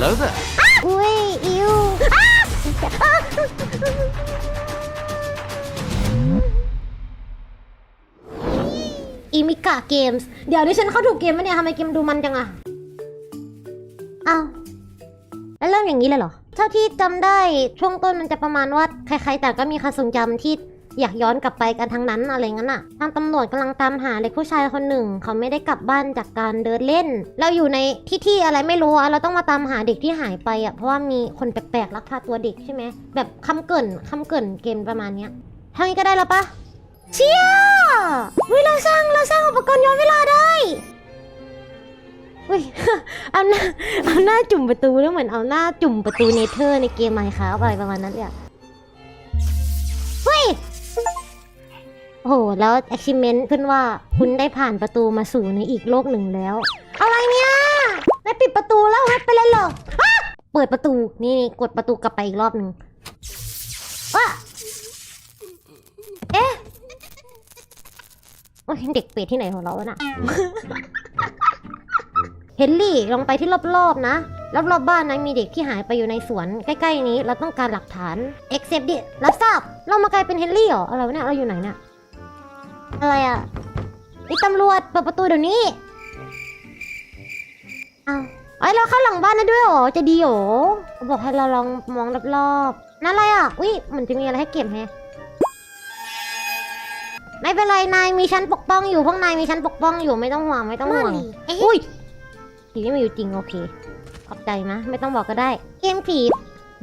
Hello there. อุ้ยอิวอีมิกะเกมส์ เดี๋ยวนี้ฉันเข้าถูกเกมไหมเนี่ยทำไมเกมดูมันจังอะเอ้าแล้วเริ่มอย่างนี้เลยเหรอ เท่าที่จำได้ช่วงต้นมันจะประมาณว่า ใครๆแต่ก็มีคาทรงจำที่ อยากย้อนกลับไปกันทั้งนั้นอะไรงั้นอะทางตำรวจกำลังตามหาเด็กผู้ชายคนหนึ่ง เขาไม่ได้กลับบ้านจากการเดินเล่น เราอยู่ในที่ที่อะไรไม่รู้อะเราต้องมาตามหาเด็กที่หายไปอะเพราะว่ามีคนแปลกๆลักพาตัวเด็กใช่ไหมแบบคำเกินคำเกินเกมประมาณเนี้ยเท่านี้ก็ได้แล้วปะเชี่ยวิเราสร้างเราสร้างอุปกรณ์ย้อนเวลาได้อุ้ยเอาหน้าเอาหน้าจุ่มประตูแล้วเหมือนเอาหน้าจุ่มประตูเนเธอร์ในเกมไมค์ครับอะไรประมาณนั้นเลยอะ โอ้โห แล้ว achievement ขึ้นว่าคุณได้ผ่านประตูมาสู่ในอีกโลกหนึ่งแล้ว อะไรเนี่ยได้ปิดประตูแล้วไม่เป็นไรหรอกอ๊ะเปิดประตูนี่นี่กดประตูกลับไปอีกรอบหนึ่งว่าเอ๊ะโอ้ยเด็กเป็ดที่ไหนของเราวะน่ะ เฮนรี่ลองไปที่รอบๆนะ รอบๆบบ้านนะมีเด็กที่หายไปอยู่ในสวนใกล้ๆนี้ เราต้องการหลักฐาน accept ดิรับทราบ เรามากลายเป็นเฮนรี่เหรออะไรวะเนี่ยเราอยู่ไหนเนี่ย อะไรอะไอ้ตำรวจเปิดประตูเดี๋ยวนี้เอาวไอ้ยเราเข้าหลังบ้านได้ด้วยเหรอ จะดีเหรอเขาบอกให้เราลองมองรอบๆนั่นอะไรอะ อุ้ยเหมือนจะมีอะไรให้เก็บแฮะไม่เป็นไรนายมีชั้นปกป้องอยู่พวกนายมีชั้นปกป้องอยู่ไม่ต้องห่วงไม่ต้องห่วงอุ้ยผีไม่มีอยู่จริงโอเค ขอบใจนะ ไม่ต้องบอกก็ได้ เกมผี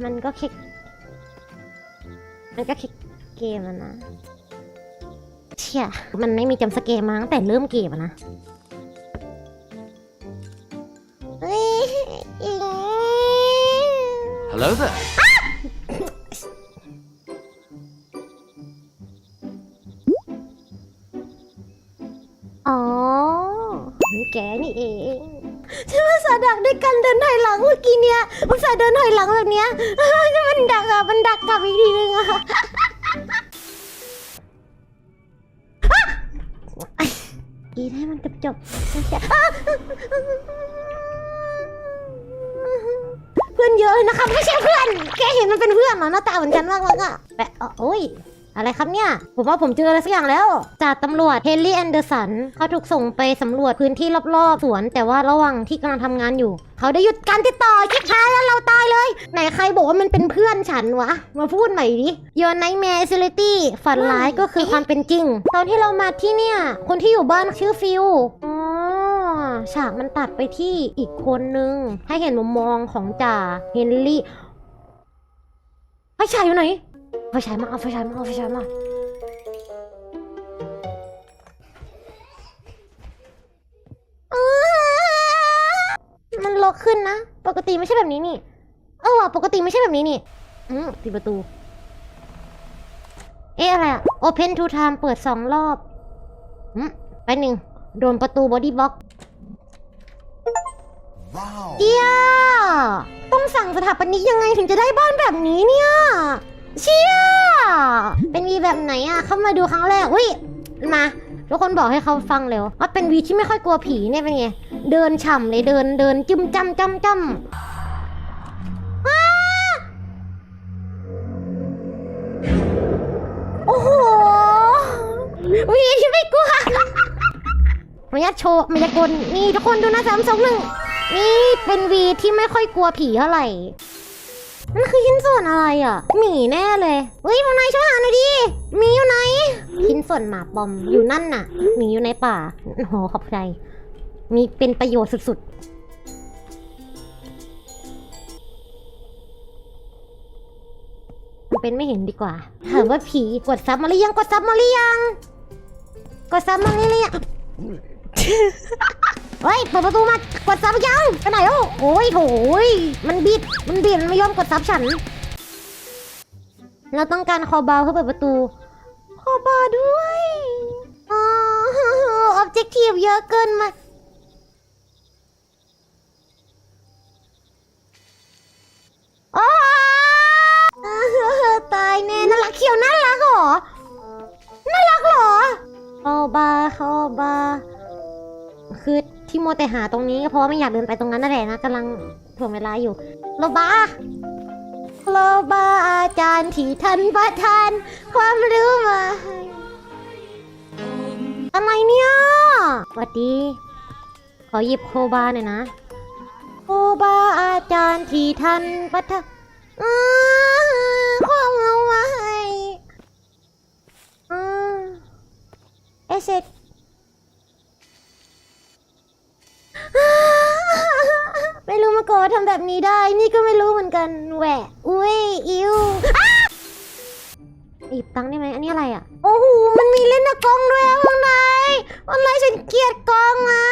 มันก็แค่มันก็แค่เกมอะนะ เชี่ยมันไม่มีจำสเกมมาตั้งแต่เริ่มเกมอะนะเฮ้ยอี๋ Hello there. อ๋อนี่แกนี่เองฉันภาษาห์ดักด้วยกันเดินถอยหลังเมื่อกี้เนี้ยภาษาห์เดินถอยหลังแบบเนี้ย มันดักอะ มันดักกลับอีกทีนึงอะีให้มันจบจบเพื่อนเยอะนะคะไม่ใช่เพื่อน แกเห็นมันเป็นเพื่อนเหรอหน้าตาเหมือนกันมากเลยอะแปะโอ้ย อะไรครับเนี่ย ผมว่าผมเจออะไรสักอย่างแล้ว จากตำรวจเฮนรี่แอนเดอร์สันเขาถูกส่งไปสำรวจพื้นที่รอบๆ สวน แต่ว่าระหว่างที่กำลังทำงานอยู่ เขาได้หยุดการติดต่อชิบหายแล้วเราตายเลย ไหนใครบอกว่ามันเป็นเพื่อนฉันวะ มาพูดใหม่ดิ Your Nightmare s i l i t y ฝันร้ายก็คือความเป็นจริง ตอนที่เรามาที่เนี่ย คนที่อยู่บ้านชื่อฟิลอ๋อฉากมันตัดไปที่อีกคนนึง ให้เห็นมุมมองของจ่าเฮนรี่ไฟฉายอยู่ไหน ไฟฉายมาเอาไฟฉายมาเอาไฟฉายมามันล็อกขึ้นนะ ปกติไม่ใช่แบบนี้นี่ เออว่ะปกติไม่ใช่แบบนี้นี่ อืมปิดประตู เอ๊ะอะไรอะ Open to time เปิดสองรอบอืมไปหนึ่งโดนประตูบอดี้บล็อก Wow. เดียต้องสั่งสถาปนิกยังไงถึงจะได้บ้านแบบนี้เนี่ย เชี่ยเป็นวีแบบไหนอะเข้ามาดูครั้งแรกอุ้ยมาทุกคนบอกให้เขาฟังเร็วว่าเป็นวีที่ไม่ค่อยกลัวผีเนี่ยเป็นไง เดินฉ่ำเลยเดินเดินจุ่มจ้ำจ้ำจ้ำโอ้โหวีที่ไม่กลัวมายาโชว์มายากลนี่ทุกคนดูนะสามสองหนึ่งนี่เป็นวีที่ไม่ค่อยกลัวผีเท่าไหร่ นั่นคือชิ้นส่วนอะไรอะ หมีแน่เลยเฮ้ยพวกนายช่วยหาหน่อยดิหมีอยู่ไหน ชิ้นส่วนหมาปอมอยู่นั่นน่ะ หมีอยู่ในป่าโอ้โหขอบใจ มีเป็นประโยชน์สุดๆ เป็นไม่เห็นดีกว่า ถามว่าผีกดซับมาหรือยัง กดซับมาหรือยัง กดซับมาหรือยัง เฮ้ยเปิดประตูมากดซับยังไปไหนโอ้โอ้ยโถยมันบิดมันบิดมันไม่ยอมกดซับฉัน เราต้องการคอบาเพื่อเปิดประตู คอบาด้วยอ๋อออบเจกตีฟเยอะเกินมาโอ๋อตายแน่น่ารักเขียวน่ารักเหรอน่ารักเหรอคอบาคอบาคือ ที่โมมัวแต่หาตรงนี้ก็เพราะว่าไม่อยากเดินไปตรงนั้นนั่นแหละนะกำลังถ่วงเวลาอยู่โลบาโลบาอาจารย์ที่ท่านประทาน ความรู้มาให้อะไรเนี่ยสวัสดี ขอหยิบโคบาหน่อยนะโคบาอาจารย์ที่ท่านประทานอ่าความรู้มาให้อ่าเอเซ ทำแบบนี้ได้ นี่ก็ไม่รู้เหมือนกัน แหวะ อุ้ย อิวอ้าหยิบตังค์ได้ไหม อันนี้อะไรอะ โอ้โห มันมีเล่นนะกล้องด้วยอะข้างในอะไรฉันเกลียดกล้องอะ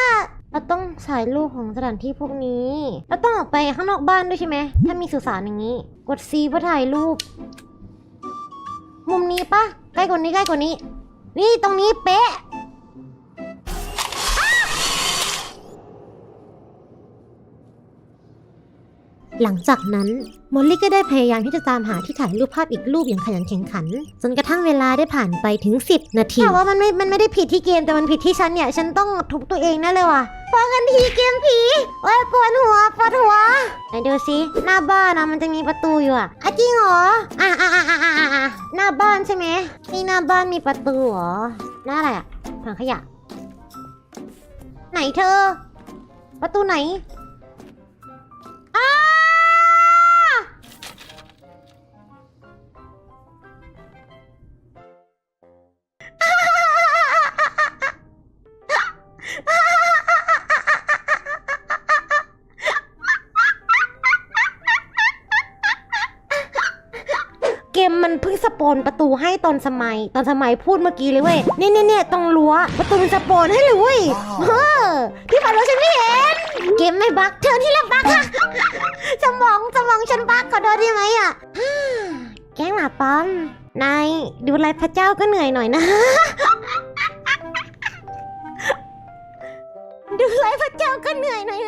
เราต้องถ่ายรูปของสถานที่พวกนี้ เราต้องออกไปข้างนอกบ้านด้วยใช่ไหม ถ้ามีสุสานอย่างนี้ กด C เพื่อถ่ายรูป มุมนี้ปะใกล้กว่านี้ใกล้กว่านี้ นี่ตรงนี้เป๊ะ หลังจากนั้นมอลลี่ก็ได้พยายามที่จะตามหาที่ถ่ายรูปภาพอีกรูปอย่างขยันแข็งขัน จนกระทั่งเวลาได้ผ่านไปถึง 10 นาที แต่ว่ามันไม่ มันไม่ได้ผิดที่เกมแต่มันผิดที่ฉันเนี่ย ฉันต้องทุบตัวเองแน่เลยว่ะพอกันทีเกมผีโอ้ยปวดหัวปวดหัวไหนดูสิหน้าบ้านนะมันจะมีประตูอยู่อะอะจริงเหรออะอะอะอะอะอะอะหน้าบ้านใช่ไหมนี่หน้าบ้านมีประตูเหรอหน้าอะไรอะถังขยะ ไหนเธอ ประตูไหนอ้า มมันเพิ่งสปอนประตูให้ตอนสมัย ตอนสมัยพูดเมื่อกี้เลยเว้ยเนี่ยเนี่ยเนี่ยตรงรั้วประตูมันสปอนให้เลยเว้ยเออที่ผ่านมาฉันไม่เห็น เกมไม่บักเธอที่ละบักค่ะสมองสมองฉันบักขอโทษได้ไหมอะฮ่าแกล้งหมาป้อมนายดูไรพระเจ้าก็เหนื่อยหน่อยนะดูไรพระเจ้าก็เหนื่อยหน่อย